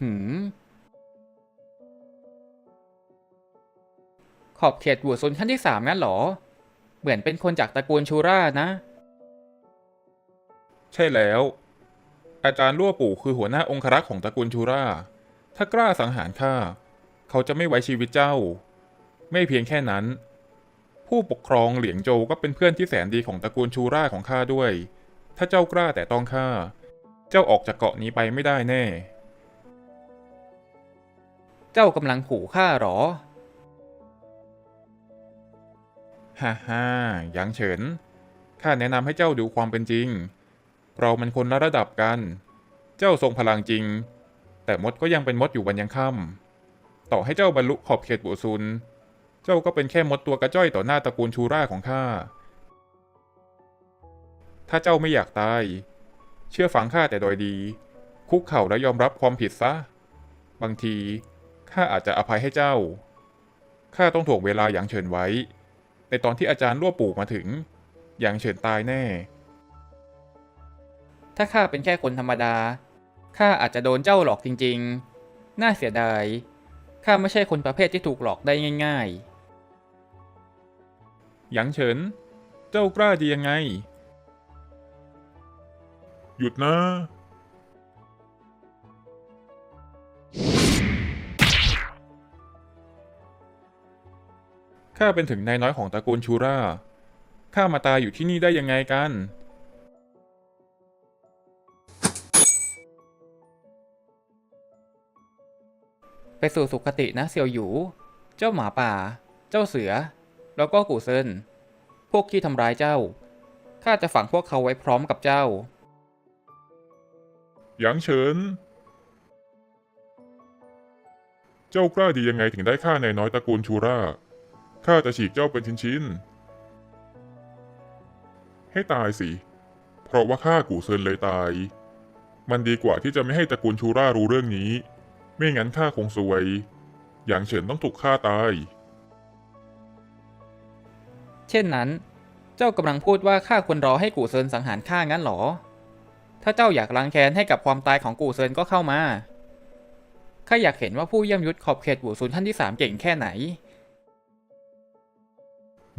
หืมขอบเขตบูดซุนขั้นที่สามงั้นหรอ เหมือนเป็นคนจากตระกูลชูรานะ ใช่แล้ว อาจารย์ลั่วปู่คือหัวหน้าองครักษ์ของตระกูลชูรา ถ้ากล้าสังหารข้าเขาจะไม่ไว้ชีวิตเจ้า ไม่เพียงแค่นั้น ผู้ปกครองเหลียงโจวก็เป็นเพื่อนที่แสนดีของตระกูลชูราของข้าด้วย ถ้าเจ้ากล้าแต่ต้องข้า เจ้าออกจากเกาะนี้ไปไม่ได้แน่ เจ้ากำลังขู่ข้าหรอ ฮ่าฮ่าหยางเฉิน ข้าแนะนำให้เจ้าดูความเป็นจริง เรามันคนละระดับกัน เจ้าทรงพลังจริง แต่มดก็ยังเป็นมดอยู่วันยังค่ำต่อให้เจ้าบรรลุขอบเขตบุซุน เจ้าก็เป็นแค่มดตัวกระจ้อยต่อหน้าตระกูลชูราของข้า ถ้าเจ้าไม่อยากตาย เชื่อฟังข้าแต่โดยดี คุกเข่าและยอมรับความผิดซะ บางที ข้าอาจจะอภัยให้เจ้า ข้าต้องถ่วงเวลาอย่างเฉินไว้ ในตอนที่อาจารย์ลั่วปู่มาถึง อย่างเฉินตายแน่ ถ้าข้าเป็นแค่คนธรรมดา ข้าอาจจะโดนเจ้าหลอกจริง ๆ น่าเสียดาย ข้าไม่ใช่คนประเภทที่ถูกหลอกได้ง่ายหยางเฉิน เจ้ากล้าดียังไง หยุดนะ ข้าเป็นถึงนายน้อยของตระกูลชูราข้ามาตายอยู่ที่นี่ได้ยังไงกันๆไปสู่สุคตินะเซียวหยู เจ้าหมาป่า เจ้าเสือ แล้วก็กู่เซิน พวกที่ทำร้ายเจ้า ข้าจะฝังพวกเขาไว้พร้อมกับเจ้า หยางเฉิน เจ้ากล้าดียังไงถึงได้ฆ่านายน้อยตระกูลชูรา ข้าจะฉีกเจ้าเป็นชิ้นๆ ให้ตายสิ เพราะว่าข้ากูเซินเลยตาย มันดีกว่าที่จะไม่ให้ตระกูลชูร่ารู้เรื่องนี้ ไม่งั้นข้าคงซวยหยางเฉินต้องถูกฆ่าตาย เช่นนั้น เจ้ากำลังพูดว่าข้าควรรอให้กู่เซินสังหารข้างั้นหรอ ถ้าเจ้าอยากล้างแค้นให้กับความตายของกู่เซินก็เข้ามาข้าอยากเห็นว่าผู้เยี่ยมยุทธขอบเขตบู่ซุนท่านที่สามเก่งแค่ไหน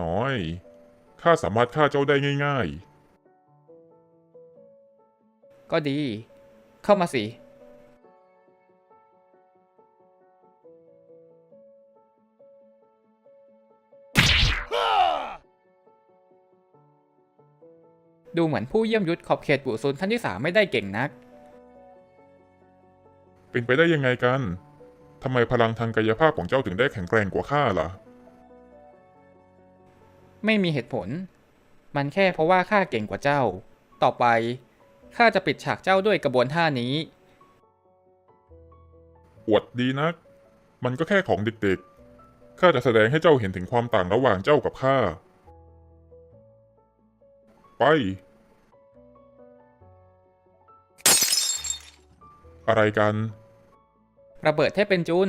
น้อย ข้าสามารถฆ่าเจ้าได้ง่าย ก็ดี เข้ามาสิ ดูเหมือนผู้เยี่ยมยุทธขอบเขตบู่ซุนท่านที่สามไม่ได้เก่งนัก ๆ เป็นไปได้ยังไงกัน ทำไมพลังทางกายภาพของเจ้าถึงได้แข็งแกร่งกว่าข้าล่ะ ไม่มีเหตุผล มันแค่เพราะว่าข้าเก่งกว่าเจ้า ต่อไปข้าจะปิดฉากเจ้าด้วยกระบวนท่านี้ อวดดีนัก มันก็แค่ของเด็กๆ ข้าจะแสดงให้เจ้าเห็นถึงความต่างระหว่างเจ้ากับข้า ไป อะไรกัน ระเบิดให้เป็นจุน